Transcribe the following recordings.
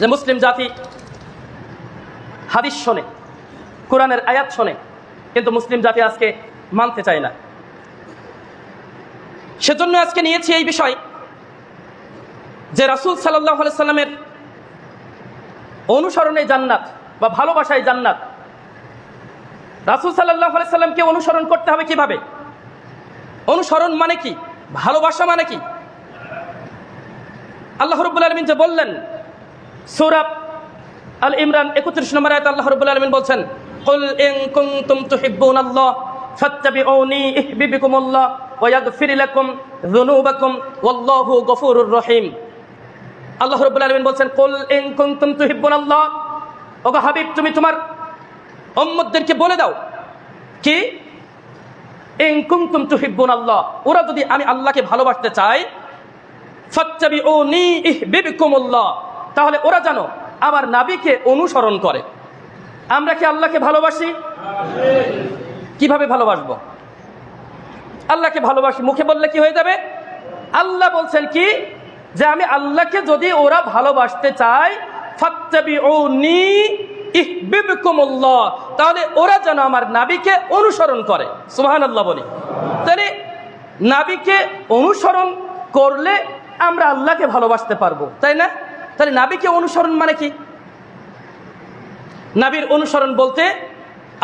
যে মুসলিম জাতি হাদিস শোনে, কোরআনের আয়াত শোনে, কিন্তু মুসলিম জাতি আজকে মানতে চায় না। সেজন্য আজকে নিয়েছি এই বিষয় যে রাসুল সাল্লাহ সাল্লামের অনুসরণে জান্নাত বা ভালোবাসায় জান্নাত। রাসুল সাল্লাহ সাল্লামকে অনুসরণ করতে হবে কীভাবে? অনুসরণ মানে কি? ভালোবাসা মানে কি? আল্লাহ রব্বুল আলমিন যে বললেন সৌরভ আল ইমরান একত্রিশ নম্বর আয়ত আল্লাহ রব্বুল আলমিন বলছেন قل إن كنتم تحبون الله فاتبعوني يحببكم الله ويغفر لكم ذنوبكم والله غفور رحيم আল্লাহ রব্বুল আলমিন বলছেন কুল ইন কুনতুম তুহিব্বুন আল্লাহ ওগো হাবিব তুমি তোমার উম্মতদেরকে বলে দাও কি ইন কুনতুম তুহিব্বুন আল্লাহ ওরা যদি আমি আল্লাহকে ভালোবাসতে চাই ফাত্তাবিউনি ইহবিবকুমুল্লাহ তাহলে ওরা জানো, আমার নাবিকে অনুসরণ করে। আমরা কি আল্লাহকে ভালোবাসি? কীভাবে ভালোবাসবো? আল্লাহকে ভালোবাসি, মুখে বললে কি হয়ে যাবে? আল্লাহ বলছেন কি? যে আমি আল্লাহকে যদি ওরা ভালোবাসতে চায় তাহলে ওরা যেন আমার নাবিকে অনুসরণ করে। সুহান আল্লাহ বলি। তাহলে নাবিকে অনুসরণ করলে আমরা আল্লাহকে ভালোবাসতে পারব, তাই না? তাহলে নাবিকে অনুসরণ মানে কি? নাবির অনুসরণ বলতে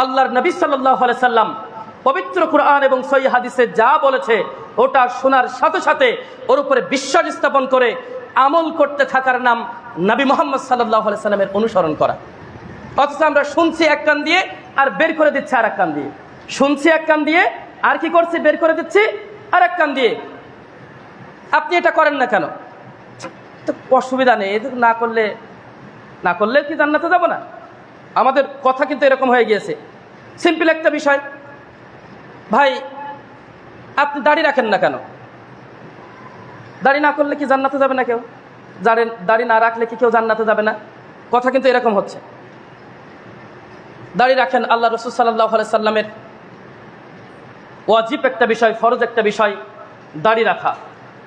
আল্লাহর নবী সাল্লাহ সাল্লাম পবিত্র কোরআন এবং সই হাদিসে যা বলেছে, ওটা শোনার সাথে সাথে ওর উপরে বিশ্বাস স্থাপন করে আমল করতে থাকার নাম নবী মোহাম্মদ সাল্লাহ সাল্লামের অনুসরণ করা। অথচ আমরা শুনছি এক কান দিয়ে আর বের করে দিচ্ছি আর এক কান দিয়ে। শুনছি এক কান দিয়ে, আর কি করছি? বের করে দিচ্ছি আর এক কান দিয়ে। আপনি এটা করেন না কেন? তো অসুবিধা নেই। এটা না করলে না করলে কি জান্নাতে যাব না? আমাদের কথা কিন্তু এরকম হয়ে গিয়েছে। সিম্পল একটা বিষয়। ভাই, আপনি দাড়ি রাখেন না কেন? দাড়ি না করলে কি জান্নাতে যাবে না কেউ? দাড়ি দাড়ি না রাখলে কি কেউ জান্নাতে যাবে না? কথা কিন্তু এরকম হচ্ছে। দাড়ি রাখেন আল্লাহ রসুল সাল্লাহ সাল্লামের। ওয়াজিব একটা বিষয়, ফরজ একটা বিষয়, দাড়ি রাখা।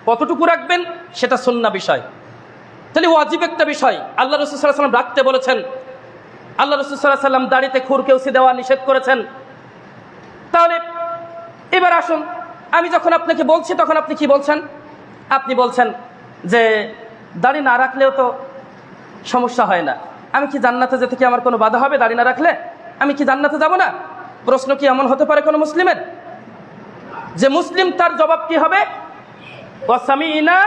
কতটুকু রাখবেন সেটা সুন্না বিষয়। তাহলে ওয়াজিব একটা বিষয়। আল্লাহ রসুল সাল্লাহ সাল্লাম রাখতে বলেছেন, আল্লাহ রসুল সাল্লাহ সাল্লাম দাড়িতে খুর কেউসি দেওয়া নিষেধ করেছেন। তাহলে এবার আসুন, আমি যখন আপনাকে বলছি তখন আপনি কি বলছেন? আপনি বলছেন যে দাড়ি না রাখলেও তো সমস্যা হয় না। আমি কি জান্নাতে যেতে কি আমার কোনো বাধা হবে দাড়ি না রাখলে? আমি কি জান্নাতে যাব না? প্রশ্ন কি এমন হতে পারে কোনো মুসলিমের? যে মুসলিম তার জবাব কি হবে? ও সামিনা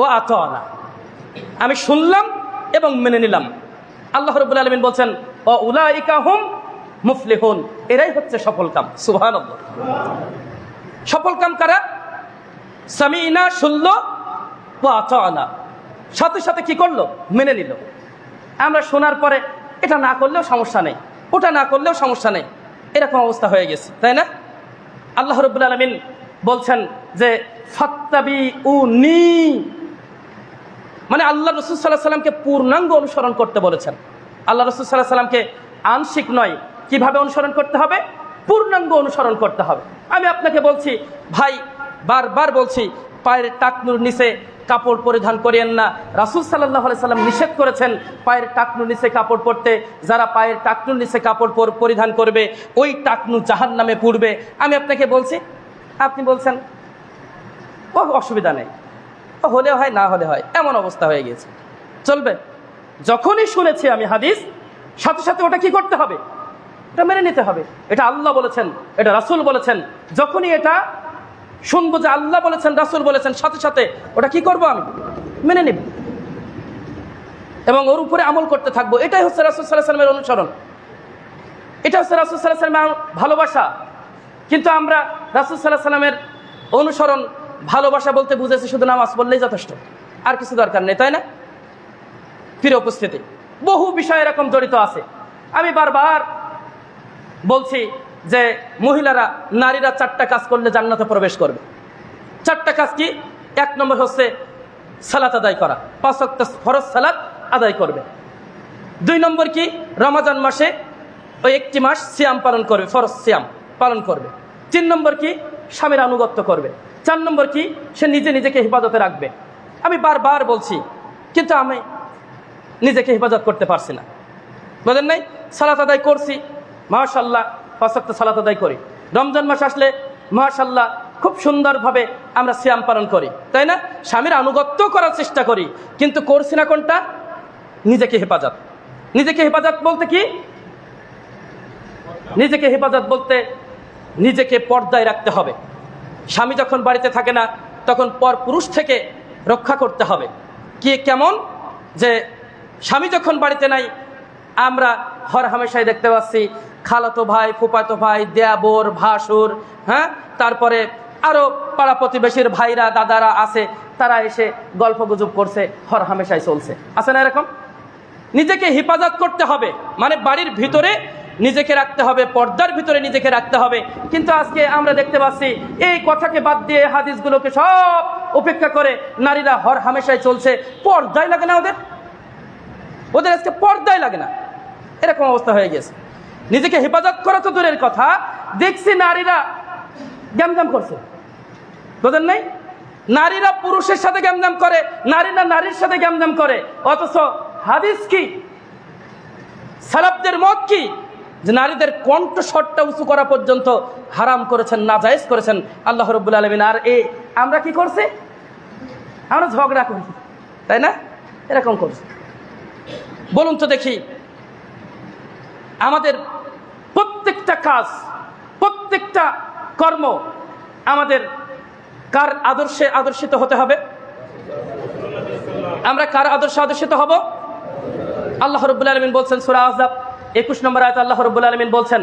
ও আতনা। আমি শুনলাম এবং মেনে নিলাম। আল্লাহ রবুল আলমিন বলছেন ও উলাইকা হুম মুফলিহুন। এরাই হচ্ছে সফল কাম। সুহান সফল কাম কারা? সামিনা শুনল ও আতনা। সাথে সাথে কি করল? মেনে নিল। আমরা শোনার পরে, এটা না করলেও সমস্যা নেই, ওটা না করলেও সমস্যা নেই। এরকম অবস্থা হয়ে গেছে, তাই না? আল্লাহ রবুল আলমিন বলছেন যে ফত্তাবি উ নি মানে আল্লাহ রসুল সাল্লাহ সাল্লামকে পূর্ণাঙ্গ অনুসরণ করতে বলেছেন। আল্লাহ রসুল সাল্লাহ সাল্লামকে আংশিক নয়, কীভাবে অনুসরণ করতে হবে? পূর্ণাঙ্গ অনুসরণ করতে হবে। আমি আপনাকে বলছি, ভাই, বারবার বলছি, পায়ের টাকনুর নিচে কাপড় পরিধান করিয়েন না। রাসুল সাল্লাহ সাল্লাম নিষেধ করেছেন, পায়ের টাকনুর নিচে কাপড় পরতে। যারা পায়ের টাকনুর নিচে কাপড় পরিধান করবে, ওই টাকনু জাহান নামে পুড়বে। আমি আপনাকে বলছি, আপনি বলছেন ও অসুবিধা নেই। হলে হয়, না হলে হয়, এমন অবস্থা হয়ে গেছে চলবে। যখনই শুনেছি আমি হাদিস, সাথে সাথে ওটা কি করতে হবে? এটা মেনে নিতে হবে। এটা আল্লাহ বলেছেন, এটা রাসুল বলেছেন। যখনই এটা শুনব যে আল্লাহ বলেছেন, রাসুল বলেছেন, সাথে সাথে ওটা কি করব আমি? মেনে নিব। এবং ওর উপরে আমল করতে থাকব। এটাই হচ্ছে রাসুল সাল্লাহ সাল্লামের অনুসরণ। এটা হচ্ছে রাসুল সাল্লাহ সাল্লামের ভালোবাসা। কিন্তু আমরা রাসুল সাল্লাহ সাল্লামের অনুসরণ ভালোবাসা বলতে বুঝেছি শুধু নামাজ পড়লেই যথেষ্ট। আর কিছু দরকার নেই, তাই না? ফিরে উপস্থিতি। বহু বিষয় এরকম জড়িত আছে। আমি বারবার বলছি যে মহিলারা, নারীরা চারটা কাজ করলে জান্নাতে প্রবেশ করবে। চারটা কাজ কি? এক নম্বর হচ্ছে সালাত আদায় করা। পাঁচ ফরজ সালাত আদায় করবে। দুই নম্বর কি? রমাজান মাসে ওই একটি মাস সিয়াম পালন করবে, ফরজ সিয়াম পালন করবে। তিন নম্বর কি? স্বামীর আনুগত্য করবে। চার নম্বর কি? সে নিজে নিজেকে হেফাজতে রাখবে। আমি বারবার বলছি, কিন্তু আমি নিজেকে হেফাজত করতে পারছি না। বুঝলেন নাই? সালাত আদায় করছি মাশাল্লাহ পাঁচক্ত সালাত আদায় করি। রমজান মাস আসলে মাশাল্লাহ খুব সুন্দরভাবে আমরা সিয়াম পালন করি, তাই না? স্বামীর আনুগত্য করার চেষ্টা করি, কিন্তু করছি না কোনটা? নিজেকে হেফাজত। নিজেকে হেফাজত বলতে কি? নিজেকে হেফাজত বলতে নিজেকে পর্দায় রাখতে হবে। স্বামী যখন বাড়িতে থাকে না, তখন পর পুরুষ থেকে রক্ষা করতে হবে। কি কেমন? যে স্বামী যখন বাড়িতে নাই, আমরা হর হামেশাই দেখতে পাচ্ছি, খালাতো ভাই, ফুপাতো ভাই, দেয়াবোর, ভাসুর হ্যাঁ? তারপরে আরও পাড়া প্রতিবেশীর ভাইরা, দাদারা আছে, তারা এসে গল্প গুজব করছে, হর হামেশাই চলছে। আছে না এরকম? নিজেকে হেফাজত করতে হবে। মানে বাড়ির ভিতরে নিজেকে রাখতে হবে, পর্দার ভিতরে নিজেকে রাখতে হবে। কিন্তু আজকে আমরা দেখতে পাচ্ছি, এই কথাকে বাদ দিয়ে হাদিসগুলোকে সব উপেক্ষা করে নারীরা হর হামেশাই চলছে। পর্দায় লাগে না ওদের। ওদের আজকে পর্দায় লাগে না। এরকম অবস্থা হয়ে গেছে। নিজেকে হেফাজত করা তো দূরের কথা। দেখছি নারীরা গ্যামজাম করছে। বোঝেন নাই? নারীরা পুরুষের সাথে গ্যামজাম করে, নারীরা নারীর সাথে গ্যামজাম করে। অথচ হাদিস কি? সালাবদের মত কি? যে নারীদের কণ্ঠস্বরটা উঁচু করা পর্যন্ত হারাম করেছেন, নাজায়েজ করেছেন আল্লাহ রব্বুল আলমিন। আর এ আমরা কি করছি? আমরা ঝগড়া করছি তাই না? এরকম করছি। বলুন তো দেখি, আমাদের প্রত্যেকটা কাজ, প্রত্যেকটা কর্ম আমাদের কার আদর্শে আদর্শিত হতে হবে? আমরা কার আদর্শে আদর্শিত হব? আল্লাহ রব্বুল আলমিন বলছেন, সুরা আজাব একুশ নম্বর আয়ত আল্লাহ রব্বুল আলমিন বলছেন,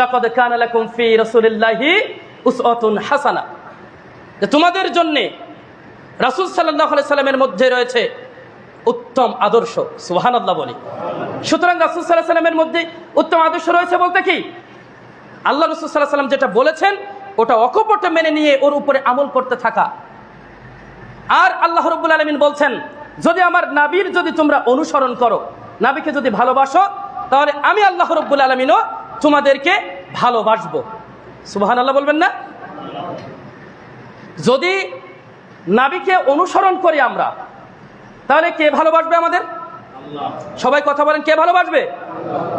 লাকদ কান লাকুম ফি রাসূলিল্লাহি উসওয়াতুন হাসানা। যে তোমাদের জন্য রাসূল সাল্লাল্লাহু আলাইহি সাল্লামের মধ্যে রয়েছে উত্তম আদর্শ। সুবহানাল্লাহ বলি। সুতরাং রাসূল সাল্লাল্লাহু আলাইহি সাল্লামের মধ্যে উত্তম আদর্শ রয়েছে বলতে কি? আল্লাহ রসুল সাল্লাহ সাল্লাম যেটা বলেছেন, ওটা অকপটে মেনে নিয়ে ওর উপরে আমল করতে থাকা। আর আল্লাহ রব্বুল আলমিন বলছেন, যদি আমার নাবির যদি তোমরা অনুসরণ করো নাবিকে যদি ভালোবাসো, তাহলে আমি আল্লাহ রব্বুল আলমিনও তোমাদেরকে ভালোবাসবো। সুবাহান আল্লাহ বলবেন না? যদি নাবিকে অনুসরণ করি আমরা, তাহলে কে ভালোবাসবে আমাদের? সবাই কথা বলেন, কে ভালোবাসবে?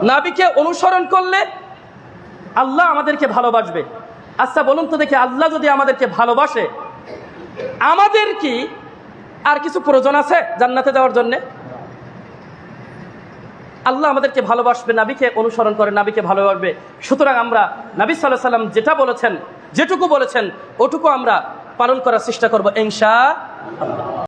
নাবিকে অনুসরণ করলে আল্লাহ আমাদেরকে ভালোবাসবে। আচ্ছা বলুন তো দেখি, আল্লাহ যদি আমাদেরকে ভালোবাসে, আমাদের কি আর কিছু প্রয়োজন আছে জান্নাতে যাওয়ার জন্যে? আল্লাহ আমাদেরকে ভালোবাসবে, নাবিকে অনুসরণ করে, নাবিকে ভালোবাসবে। সুতরাং আমরা নাবি সাল্লাহ সাল্লাম যেটা বলেছেন, যেটুকু বলেছেন, ওটুকু আমরা পালন করার চেষ্টা করব, ইনশা